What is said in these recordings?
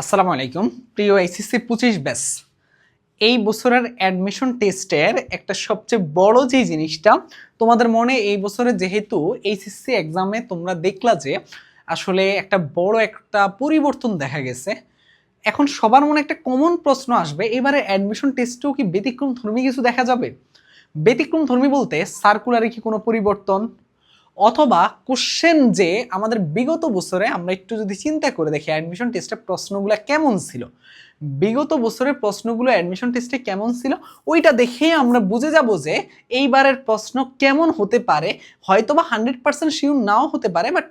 আসসালামু আলাইকুম। প্রিয় এইচএসসি পঁচিশ ব্যাস, এই বছরের অ্যাডমিশন টেস্টের একটা সবচেয়ে বড় যে জিনিসটা, তোমাদের মনে এই বছরে যেহেতু এইচএসসি এক্সামে তোমরা দেখলা যে আসলে একটা বড় একটা পরিবর্তন দেখা গেছে, এখন সবার মনে একটা কমন প্রশ্ন আসবে, এবারে অ্যাডমিশন টেস্টেও কি ব্যতিক্রম ধর্মী কিছু দেখা যাবে? ব্যতিক্রম ধর্মী বলতে সার্কুলারে কি কোনো পরিবর্তন? অথবা কোশ্চেন যে আমাদের বিগত বছরে আমরা একটু যদি চিন্তা করে দেখি অ্যাডমিশন টেস্টের প্রশ্নগুলো কেমন ছিল? বিগত বছরের প্রশ্নগুলো অ্যাডমিশন টেস্টে কেমন ছিল? ওইটা দেখেই আমরা বুঝে যাব যে এইবারের প্রশ্ন কেমন হতে পারে। হয়তো বা হান্ড্রেড পার্সেন্ট শিওর নাও হতে পারে বাট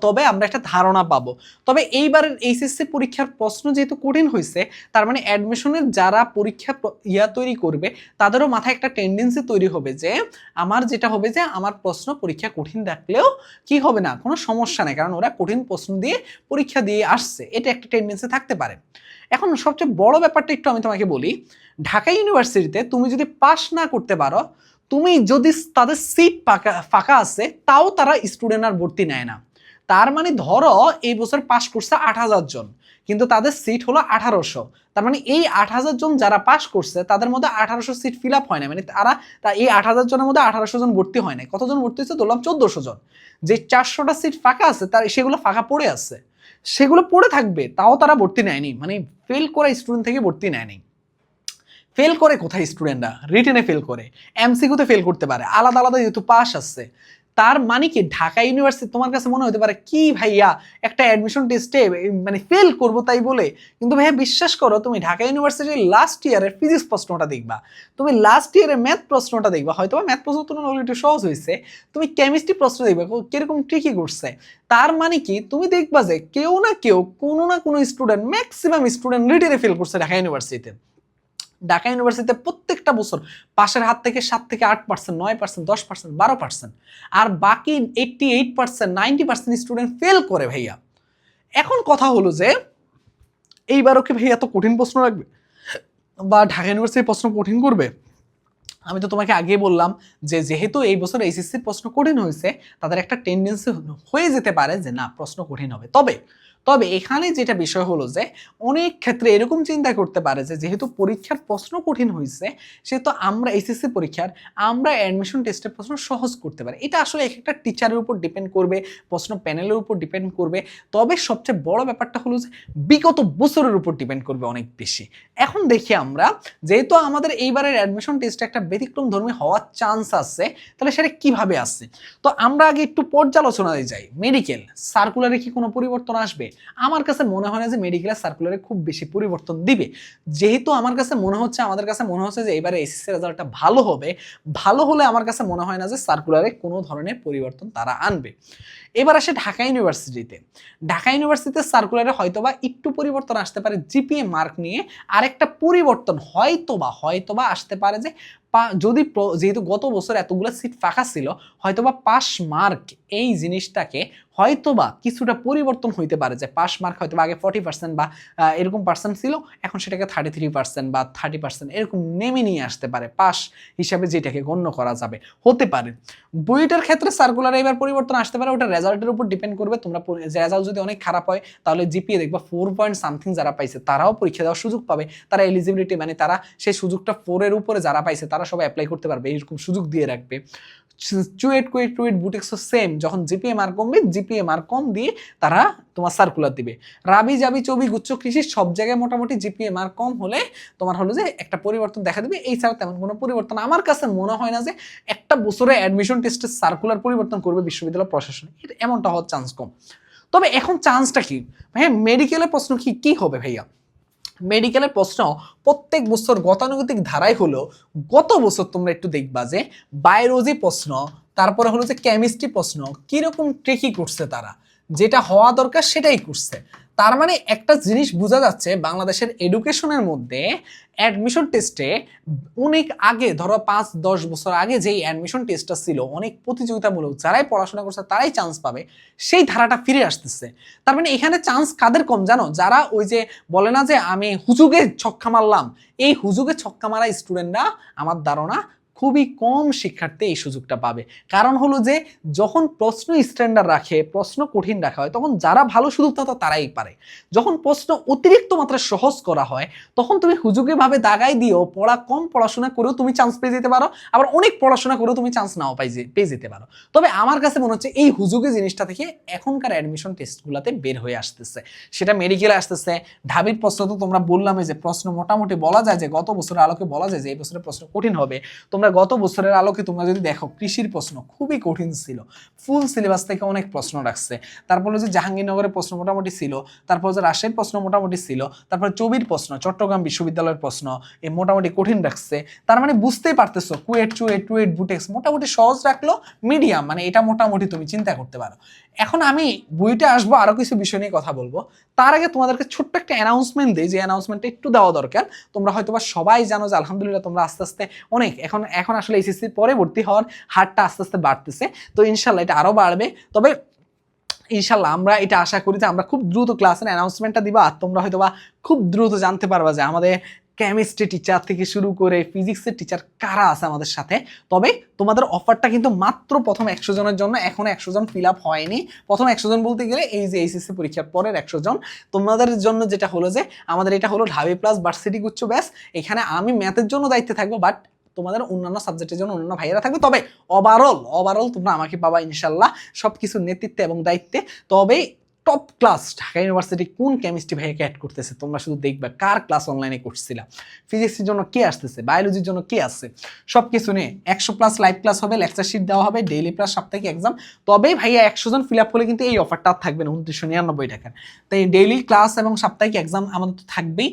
তবে আমরা একটা ধারণা পাবো। তবে এইবারের এইচএসসি পরীক্ষার প্রশ্ন যেহেতু কঠিন হয়েছে তার মানে অ্যাডমিশনের যারা পরীক্ষা প্র- ইয়া তৈরি করবে, তাদেরও মাথায় একটা টেন্ডেন্সি তৈরি হবে যে, আমার যেটা হবে যে, আমার প্রশ্ন পরীক্ষা কঠিন রাখলেও কি হবে না, কোনো সমস্যা নেই। কারণ ওরা কঠিন প্রশ্ন দিয়ে পরীক্ষা দিয়ে আসছে, এটা একটা টেন্ডেন্সি থাকতে পারে। এখন সবচেয়ে বড় ব্যাপারটা একটু আমি তোমাকে বলি, ঢাকা ইউনিভার্সিটিতে তুমি যদি পাস না করতে পারো, তুমি যদি তাদের সিট ফাঁকা ফাঁকা আছে, তাও তারা স্টুডেন্ট আর ভর্তি নেয় না। তার মানে ধরো এই বছর পাস করছে আট হাজার জন, কিন্তু তাদের সিট হলো আঠারোশো। তার মানে এই আট হাজার জন যারা পাস করছে, তাদের মধ্যে আঠারোশো সিট ফিল আপ হয় না মানে তারা, তা এই আট হাজার জনের মধ্যে আঠারোশো জন ভর্তি হয় না কতজন ভর্তি হয়েছে? ধরলাম চোদ্দশো জন। যে চারশোটা সিট ফাঁকা আছে, তার সেগুলো ফাঁকা পড়ে আছে। সেগুলো পড়ে থাকবে, তাও তারা ভর্তি নেয়নি। মানে ফেল করা স্টুডেন্ট থেকে ভর্তি নেয়নি। ফেল করে কোথায় স্টুডেন্টরা রিটেনে ফেল করে। এমসিকিউতে ফেল করতে পারে। আলাদা আলাদা যেহেতু পাস আসছে তার মানে কি? ঢাকা ইউনিভার্সিটি তোমার কাছে মনে হতে পারে, কি ভাইয়া, একটা অ্যাডমিশন টেস্টে মানে ফেল করব তাই বলে? কিন্তু ভাইয়া বিশ্বাস করো, তুমি ঢাকা ইউনিভার্সিটির লাস্ট ইয়ারের ফিজিক্স প্রশ্নটা দেখবা। তুমি লাস্ট ইয়ারের ম্যাথ প্রশ্নটা দেখবা। হয়তো ম্যাথ প্রশ্ন তুলনামূলক একটু সহজ হয়েছে। তুমি কেমিস্ট্রি প্রশ্ন দেখবা কীরকম ট্রিকি করছে। তার মানে কি? তুমি দেখবা যে কেউ না কেউ কোনো না কোনো স্টুডেন্ট ম্যাক্সিমাম স্টুডেন্ট রিটেনে ফেল করছে ঢাকা ইউনিভার্সিটিতে। ঢাকা ইউনিভার্সিটিতে প্রত্যেকটা বছর পাশের হাত থেকে সাত থেকে আট পার্সেন্ট নয় পার্সেন্ট দশ পার্সেন্ট বারো পার্সেন্ট আর বাকি eighty eight percent ninety percent student fail করে ভাইয়া। এখন কথা হলো যে, এইবারও কি ভাইয়া এত কঠিন প্রশ্ন রাখবে? বা ঢাকা ইউনিভার্সিটি প্রশ্ন কঠিন করবে? আমি তো তোমাকে আগে বললাম যে, যেহেতু এই বছর এইচএসসির প্রশ্ন কঠিন হয়েছে, তাদের একটা টেন্ডেন্সি হয়ে যেতে পারে যে, না, প্রশ্ন কঠিন হবে। তবে তবে এখানে যেটা বিষয় হলো যে, অনেক ক্ষেত্রে এরকম চিন্তা করতে পারে যে, যেহেতু পরীক্ষার প্রশ্ন কঠিন হয়েছে সেহেতু আমরা এসএসসি পরীক্ষার, আমরা অ্যাডমিশন টেস্টের প্রশ্ন সহজ করতে পারি। এটা আসলে এক একটা টিচারের উপর ডিপেন্ড করবে, প্রশ্ন প্যানেলের উপর ডিপেন্ড করবে। তবে সবচেয়ে বড় ব্যাপারটা হলো যে, বিগত বছরের উপর ডিপেন্ড করবে অনেক বেশি। এখন দেখি আমরা, যেহেতু আমাদের এইবারের অ্যাডমিশন টেস্টে একটা ব্যতিক্রম ধর্মী হওয়ার চান্স আছে, তাহলে সেটা কীভাবে আসছে? তো আমরা আগে একটু পর্যালোচনায় যাই। মেডিকেল সার্কুলারে কি কোনো পরিবর্তন আসবে? আমার কাছে মনে হয় না যে মেডিকেলের সার্কুলারে খুব বেশি পরিবর্তন দিবে। যেহেতু আমার কাছে মনে হচ্ছে, আমাদের কাছে মনে হচ্ছে যে এবারে এসএসসি রেজাল্টটা ভালো হবে, ভালো হলে আমার কাছে মনে হয় না যে সার্কুলারে কোনো ধরনের পরিবর্তন তারা আনবে। এবার আসে ঢাকা ইউনিভার্সিটিতে ঢাকা ইউনিভার্সিটিতে সার্কুলারে হয়তোবা একটু পরিবর্তন আসতে পারে জিপিএ মার্ক নিয়ে আরেকটা পরিবর্তন হয়তোবা হয়তোবা আসতে পারে যে যদি যেহেতু গত বছর এতগুলো সিট ফাঁকা ছিল, হয়তোবা পাস মার্ক এই জিনিসটাকে হয়তোবা কিছুটা পরিবর্তন হইতে পারে যে পাস মার্ক হয়তো আগে ফর্টি পার্সেন্ট বা এরকম পার্সেন্ট ছিল, এখন সেটাকে থার্টি থ্রি পার্সেন্ট বা থার্টি পার্সেন্ট এরকম নেমে নিয়ে আসতে পারে। পাস হিসাবে যেটাকে গণ্য করা যাবে। হতে পারে। বইটার ক্ষেত্রে সার্কুলারে এবার পরিবর্তন আসতে পারে, ওটা রেজাল্টের উপর ডিপেন্ড করবে। তোমরা রেজাল্ট যদি অনেক খারাপ হয়, তাহলে জিপিএ দেখবা ফোর পয়েন্ট সামথিং যারা পাইছে, তারাও পরীক্ষা দেওয়ার সুযোগ পাবে। তারা এলিজিবিলিটি মানে তারা সেই সুযোগটা ফোরের উপরে যারা পাইছে, তারা সবাই অ্যাপ্লাই করতে পারবে, এরকম সুযোগ দিয়ে রাখবে। চুয়েট কুয়েট টুয়েট বুটেক্সও সেম যখন জিপিএ মার্ক কমবে জিপিএ মার্ক কম দিয়ে তারা তোমার সার্কুলার দিবে। রাবি, জাবি, চবি, গুচ্ছ, কৃষি, সব জায়গায় মোটামুটি জিপিএ মার্ক কম হলে তোমার হলো যে একটা পরিবর্তন দেখা দেবে। এই ছাড়া তেমন কোনো পরিবর্তন আমার কাছে মনে হয় না যে একটা বছরে অ্যাডমিশন টেস্টের সার্কুলার পরিবর্তন করবে বিশ্ববিদ্যালয় প্রশাসন। এমনটা হওয়ার চান্স কম। তবে এখন চান্সটা কি? ভাইয়া মেডিকেলের প্রশ্ন কি? কি হবে ভাইয়া? মেডিকেলের প্রশ্ন প্রত্যেক বছর গতানুগতিক ধারাই হলো, গত বছর তোমরা একটু দেখবা যে বায়োলজি প্রশ্ন, তারপরে হলো যে কেমিস্ট্রি প্রশ্ন, কীরকম ট্রেকি করছে তারা? যেটা হওয়া দরকার সেটাই করছে। তার মানে একটা জিনিস বোঝা যাচ্ছে, বাংলাদেশের এডুকেশনের মধ্যে অ্যাডমিশন টেস্টে অনেক আগে, ধরো পাঁচ, দশ বছর আগে যেই অ্যাডমিশন টেস্টটা ছিল, অনেক প্রতিযোগিতামূলক যারাই পড়াশোনা করছে তারাই চান্স পাবে, সেই ধারাটা ফিরে আসতেছে। তার মানে এখানে চান্স কাদের কম জানো? যারা ওই যে বলে না যে আমি হুজুগে ছক্কা মারলাম, এই হুজুগে ছক্কা মারা স্টুডেন্টরা আমার ধারণা খুবই কম শিক্ষার্থী এই সুযোগটা পাবে। কারণ হলো যে, যখন প্রশ্ন স্ট্যান্ডার্ড রাখে, প্রশ্ন কঠিন রাখা হয়, তখন যারা ভালো সুযোগ তো তারাই পারে। যখন প্রশ্ন অতিরিক্ত মাত্রায় সহজ করা হয়, তখন তুমি হুজুগে ভাবে দাগাই দিও, পড়া কম পড়াশোনা করেও তুমি চান্স পেয়ে যেতে পারো, আবার অনেক পড়াশোনা করেও তুমি চান্স নাও পাই পেয়ে যেতে পারো। তবে আমার কাছে মনে হচ্ছে এই হুজুগে জিনিসটা থেকে এখনকার অ্যাডমিশন টেস্টগুলোতে বের হয়ে আসতেছে। সেটা মেডিকেলে আসতেছে। ঢাবির প্রশ্ন তো তোমরা বললামই যে, প্রশ্ন মোটামুটি বলা যায় যে, গত বছরের আলোকে বলা যায় যে, এই বছরের প্রশ্ন কঠিন হবে। তোমরা গত বছরের আলোকে তোমরা যদি দেখো, কৃষির প্রশ্ন খুবই কঠিন ছিল। ফুল সিলেবাস থেকে অনেক প্রশ্ন রাখছে। তারপরে যে জাহাঙ্গীরনগরের প্রশ্ন মোটামুটি ছিল, তারপর যে রাজশাহীর প্রশ্ন মোটামুটি ছিল, তারপর চবির প্রশ্ন, চট্টগ্রাম বিশ্ববিদ্যালয়ের প্রশ্ন এই মোটামুটি কঠিন রাখছে। তার মানে বুঝতেই পারতেছো, কুয়েট, চুয়েট, টুয়েট, বুটেক্স মোটামুটি সহজ রাখল, মিডিয়াম মানে এটা মোটামুটি তুমি চিন্তা করতে পারো। এখন আমি বইটা আসব আরও কিছু বিষয় নিয়ে কথা বলব। তার আগে তোমাদেরকে ছোট্ট একটা অ্যানাউন্সমেন্ট দিই, যে অ্যানাউন্সমেন্টটা একটু দেওয়া দরকার। তোমরা হয়তোবা সবাই জানো যে আলহামদুলিল্লাহ তোমরা আস্তে আস্তে অনেক, এখন এখন আসলে এসএসসি পরে ভর্তি হওয়ার হারটা আস্তে আস্তে বাড়তেছে। তো ইনশাল্লাহ এটা আরও বাড়বে। তবে ইনশাল্লাহ আমরা এটা আশা করি যে আমরা খুব দ্রুত ক্লাসের অ্যানাউন্সমেন্টটা দিবা আর তোমরা হয়তো বা খুব দ্রুত জানতে পারবা যে আমাদের কেমিস্ট্রি টিচার থেকে শুরু করে ফিজিক্সের টিচার কারা আছে আমাদের সাথে। তবে তোমাদের অফারটা কিন্তু মাত্র প্রথম একশো জনের জন্য, এখনও একশো জন ফিল আপ হয়নি। প্রথম একশো জন বলতে গেলে এই যে এইচএসসি পরীক্ষার পরের একশো জন। তোমাদের জন্য যেটা হলো যে আমাদের এটা হলো ঢাবি প্লাস ভার্সিটি গুচ্ছ ব্যাস এখানে আমি ম্যাথের জন্য দায়িত্বে থাকব বাট তোমাদের অন্যান্য সাবজেক্টের জন্য অন্যান্য ভাইয়েরা থাকবে। তবে ওভারঅল ওভারঅল তোমরা আমাকে পাবা ইনশাল্লাহ সব কিছু নেতৃত্বে এবং দায়িত্বে। তবে টপ ক্লাস ঢাকা ইউনিভার্সিটি কোন কেমিস্ট্রি ভাইয়াকে অ্যাড করতেছে? তোমরা শুধু দেখবে কার ক্লাস অনলাইনে করছিলাম ফিজিক্সের জন্য কে আসতেছে? বায়োলজির জন্য কে আসছে সব কিছু নিয়ে একশো প্লাস লাইভ ক্লাস হবে লেকচার শিট দেওয়া হবে ডেইলি প্লাস সাপ্তাহিক এক্সাম তবেই ভাইয়া একশো জন ফিল আপ করলে কিন্তু এই অফারটা থাকবে না, উনত্রিশশো নিরানব্বই টাকার। তাই ডেইলি ক্লাস এবং সাপ্তাহিক এক্সাম আমাদের তো থাকবেই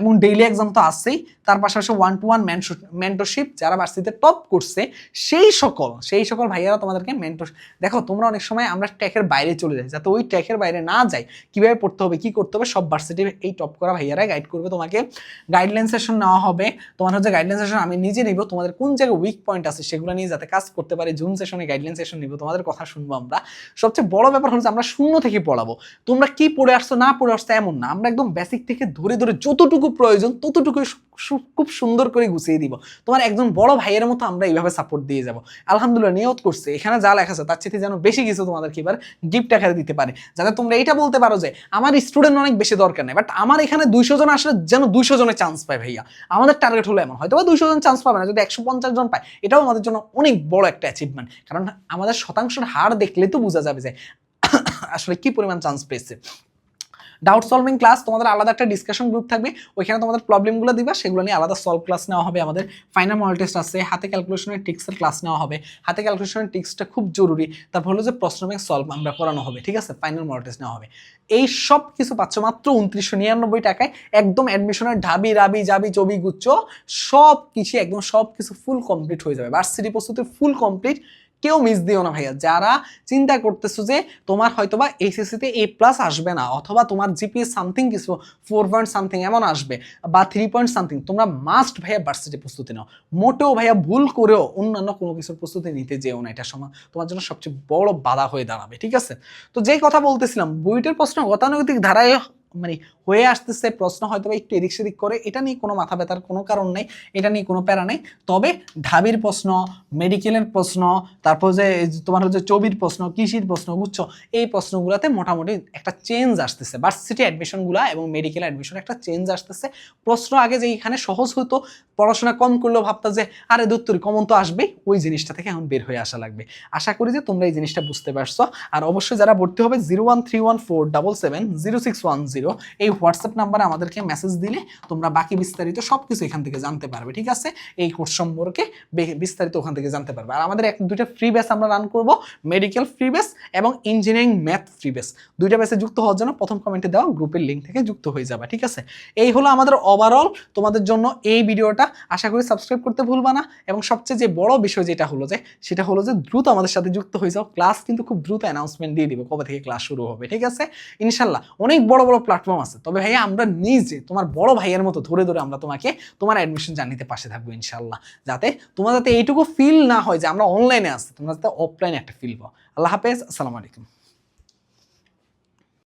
এবং ডেইলি এক্সাম তো আসছেই তার পাশাপাশি ওয়ান টু ওয়ান মেন্টরশিপ যারা ভার্সিটিতে টপ করছে সেই সকল সেই সকল ভাইয়ারা তোমাদেরকে মেন্টর দেখো, তোমরা অনেক সময় আমরা ট্র্যাকের বাইরে চলে যাই, যাতে ওই ট্র্যাকের বাইরে না যাই, কীভাবে পড়তে হবে, কি করতে হবে, সব ভার্সিটির এই টপ করা ভাইয়ারা গাইড করবে তোমাকে। গাইডলাইন সেশন নেওয়া হবে। তোমার হচ্ছে গাইডলাইন সেশন আমি নিজে নিব, তোমাদের কোন জায়গায় উইক পয়েন্ট আছে সেগুলো নিয়ে যাতে কাজ করতে পারে জুম সেশনে গাইডলাইন সেশন নিব, তোমাদের কথা শুনব আমরা। সবচেয়ে বড় ব্যাপার হচ্ছে আমরা শূন্য থেকে পড়াবো। তোমরা কি পড়ে আসছো, না পড়ে আসছো এমন না, আমরা একদম বেসিক থেকে ধরে ধরে যতটুকু প্রয়োজন ততটুকু খুব সুন্দর করে গুছিয়ে দিব। তোমার একজন বড় ভাইয়ের মতো আমরা এইভাবে সাপোর্ট দিয়ে যাব। আলহামদুলিল্লাহ নিয়ত করছে। এখানে যা লেখা আছে, তার চেয়ে যেন বেশি কিছু তোমাদেরকে এবার গিফট আকারে দিতে পারে। যাতে তোমরা এটা বলতে পারো যে, আমার স্টুডেন্ট অনেক বেশি দরকার নেই বাট আমার এখানে দুইশো জন আসলে যেন দুইশো জনের চান্স পায় ভাইয়া। আমাদের টার্গেট হলো এমন। হয়তো বা দুইশো জন চান্স পাবে না, যদি একশো পঞ্চাশ জন পায়, এটাও আমাদের জন্য অনেক বড় একটা অ্যাচিভমেন্ট কারণ আমাদের শতাংশের হার দেখলে তো বোঝা যাবে যে, আসলে কি পরিমাণ চান্স পেয়েছে। ডাউট সলভিং ক্লাস তোমাদের আলাদা একটা ডিসকাশন গ্রুপ থাকবে। ওইখানে তোমাদের প্রবলেমগুলো দিবা, সেগুলো নিয়ে আলাদা সলভ ক্লাস নেওয়া হবে। আমাদের ফাইনাল মডেল টেস্ট আছে, হাতে ক্যালকুলেশনের টিক্সের ক্লাস নেওয়া হবে। হাতে ক্যালকুলেশনের টিক্সটা খুব জরুরি। তারপর হলো যে প্রশ্ন ব্যাংক সলভ আমরা করানো হবে, ঠিক আছে? ফাইনাল মডেল টেস্ট নেওয়া হবে। এই সব কিছু পাচ্ছ মাত্র উনত্রিশশো নিরানব্বই টাকায়। একদম অ্যাডমিশনের ঢাবি, রাবি, জাবি চবি গুচ্ছ সব কিছু একদম সব কিছু ফুল কমপ্লিট হয়ে যাবে। ভার্সিটি প্রস্তুতি ফুল কমপ্লিট কেউ মিস দিও না ভাইয়া। যারা চিন্তা করতেছো যে তোমার হয়তোবা এইচএসসিতে এ প্লাস আসবে না, অথবা তোমার জিপি সামথিং কিছু ফোর পয়েন্ট সামথিং এমন আসবে, বা থ্রি পয়েন্ট সামথিং তোমরা মাস্ট ভাইয়া ভার্সিটি প্রস্তুতি নাও। মোটেও ভাইয়া ভুল করেও অন্যান্য কোনো কিছুর প্রস্তুতি নিতে যেও না, এটা সময় তোমার জন্য সবচেয়ে বড় বাধা হয়ে দাঁড়াবে, ঠিক আছে? তো যেই কথা বলতেছিলাম, বইটার প্রশ্ন গতানুগতিক ধারায় মানে হয়ে আসতেছে, প্রশ্ন হয়তো একটু এদিক সেদিক করে, এটা নিয়ে কোনো মাথা ব্যথার কোনো কারণ নেই, এটা নিয়ে কোনো প্যারা নেই। তবে ঢাবির প্রশ্ন, মেডিকেলের প্রশ্ন, তারপর যে তোমার হচ্ছে চবির প্রশ্ন, কৃষির প্রশ্ন, বুঝছ? এই প্রশ্নগুলোতে মোটামুটি একটা চেঞ্জ আসতেছে। ভার্সিটি অ্যাডমিশনগুলো এবং মেডিকেল অ্যাডমিশন একটা চেঞ্জ আসতেছে। প্রশ্ন আগে যে এখানে সহজ হতো, পড়াশোনা কম করলেও ভাবতা যে, আরে দত্তরি কমন তো আসবেই ওই জিনিসটা থেকে এখন বের হয়ে আসা লাগবে। আশা করি যে তোমরা এই জিনিসটা বুঝতে পারছ। আর অবশ্যই যারা ভর্তি হবে zero one three one four double seven zero six one zero, এই হোয়াটসঅ্যাপ নাম্বারে আমাদেরকে মেসেজ দিলে তোমরা বাকি বিস্তারিত সব কিছু এখান থেকে জানতে পারবে, ঠিক আছে? এই কোর্স সম্পর্কে বিস্তারিত ওখান থেকে জানতে পারবে। আর আমাদের এক, দুইটা ফ্রি ব্যাচ আমরা রান করব মেডিকেল ফ্রি ব্যাচ এবং ইঞ্জিনিয়ারিং ম্যাথ ফ্রি ব্যাচ দুইটা ব্যাচে যুক্ত হওয়ার জন্য প্রথম কমেন্টে দেওয়া গ্রুপের লিঙ্ক থেকে যুক্ত হয়ে যাবে, ঠিক আছে? এই হলো আমাদের ওভারঅল তোমাদের জন্য এই ভিডিওটা। আশা করি সাবস্ক্রাইব করতে ভুলবা না এবং সবচেয়ে যে বড় বিষয় যেটা হলো যে, সেটা হলো যে দ্রুত আমাদের সাথে যুক্ত হয়ে যাও। ক্লাস কিন্তু খুব দ্রুত অ্যানাউন্সমেন্ট দিয়ে দিব কবে থেকে ক্লাস শুরু হবে, ঠিক আছে? ইনশাল্লাহ অনেক বড় বড় প্ল্যাটফর্ম আছে। তবে ভাইয়া, আমরা নিজে, তোমার বড় ভাইয়ের মতো ধরে ধরে আমরা তোমাকে তোমার অ্যাডমিশন জানিতে পাশে থাকব ইনশাল্লাহ যাতে তোমার যাতে এইটুকু ফিল না হয় যে আমরা অনলাইনে আসছি তোমরা যাতে অফলাইনে একটা ফিল পাও। আল্লাহ হাফেজ, আসসালামু আলাইকুম।